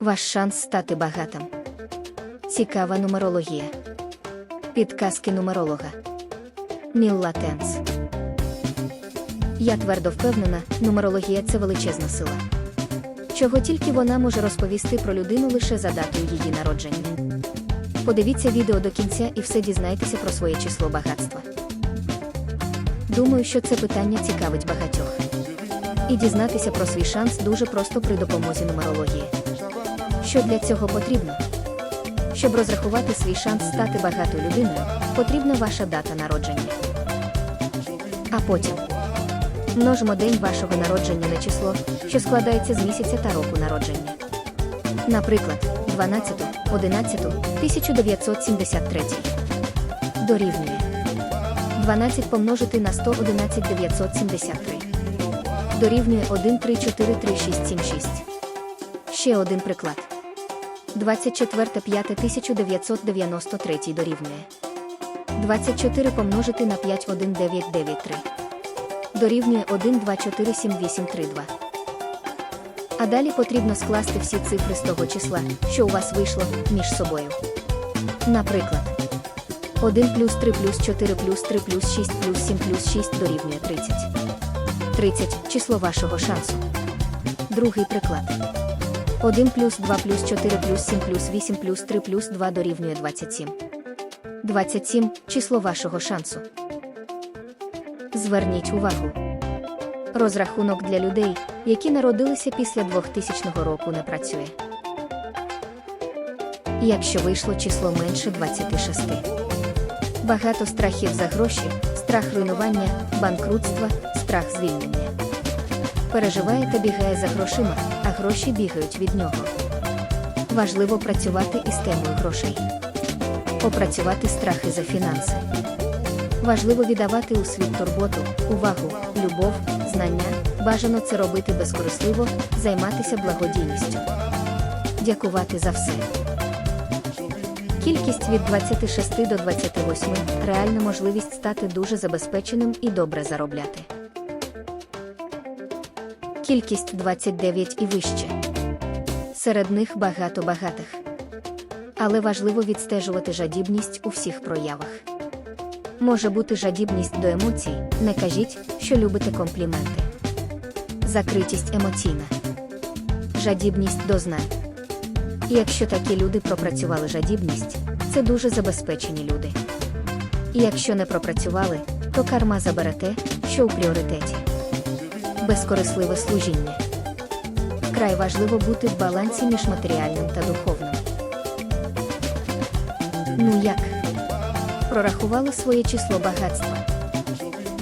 Ваш шанс стати багатим. Цікава нумерологія. Підказки нумеролога. Мілла Тенс. Я твердо впевнена, нумерологія це величезна сила. Чого тільки вона може розповісти про людину лише за датою її народження. Подивіться відео до кінця і все дізнайтеся про своє число багатства. Думаю, що це питання цікавить багатьох. І дізнатися про свій шанс дуже просто при допомозі нумерології. Що для цього потрібно? Щоб розрахувати свій шанс стати багатою людиною, потрібна ваша дата народження. А потім множимо день вашого народження на число, що складається з місяця та року народження. Наприклад, 12, 11, 1973. Дорівнює 12 помножити на 111 973. Дорівнює 1 3 4 3 6 7 6. Ще один приклад. 24 5 1993 дорівнює. 24 помножити на 5 1 9 9 3. Дорівнює 1 2 4 7 8 3 2. А далі потрібно скласти всі цифри з того числа, що у вас вийшло, між собою. Наприклад, 1 плюс 3 плюс 4 плюс 3 плюс 6 плюс 7 плюс 6 дорівнює 30. 30 – число вашого шансу. Другий приклад. 1 плюс 2 плюс 4 плюс 7 плюс 8 плюс 3 плюс 2 дорівнює 27. 27 – число вашого шансу. Зверніть увагу. Розрахунок для людей, які народилися після 2000 року, не працює. Якщо вийшло число менше 26. Багато страхів за гроші, страх руйнування, банкрутства, страх звільнення. Переживає та бігає за грошима, гроші бігають від нього. Важливо працювати із темою грошей. Опрацювати страхи за фінанси. Важливо віддавати у світ турботу, увагу, любов, знання. Бажано це робити безкорисливо, займатися благодійністю. Дякувати за все. Кількість від 26 до 28 реальна можливість стати дуже забезпеченим і добре заробляти. Кількість 29 і вище. Серед них багато багатих. Але важливо відстежувати жадібність у всіх проявах. Може бути жадібність до емоцій, не кажіть, що любите компліменти. Закритість емоційна. Жадібність до знань. Якщо такі люди пропрацювали жадібність, це дуже забезпечені люди. І якщо не пропрацювали, то карма забере те, що у пріоритеті. Безкорисливе служіння. Вкрай важливо бути в балансі між матеріальним та духовним. Ну як? Прорахували своє число багатства.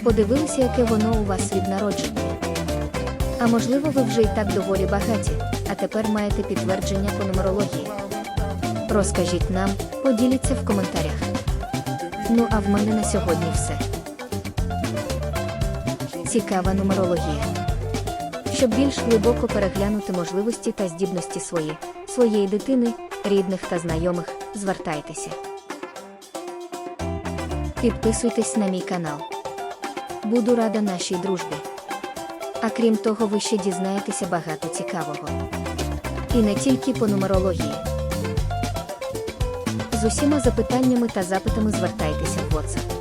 Подивилися, яке воно у вас від народження. А можливо, ви вже і так доволі багаті, а тепер маєте підтвердження по нумерології. Розкажіть нам, поділіться в коментарях. Ну а в мене на сьогодні все. Цікава нумерологія. Щоб більш глибоко переглянути можливості та здібності свої, своєї дитини, рідних та знайомих, звертайтеся. Підписуйтесь на мій канал. Буду рада нашій дружбі. А крім того, ви ще дізнаєтеся багато цікавого. І не тільки по нумерології. З усіма запитаннями та запитами звертайтеся в WhatsApp.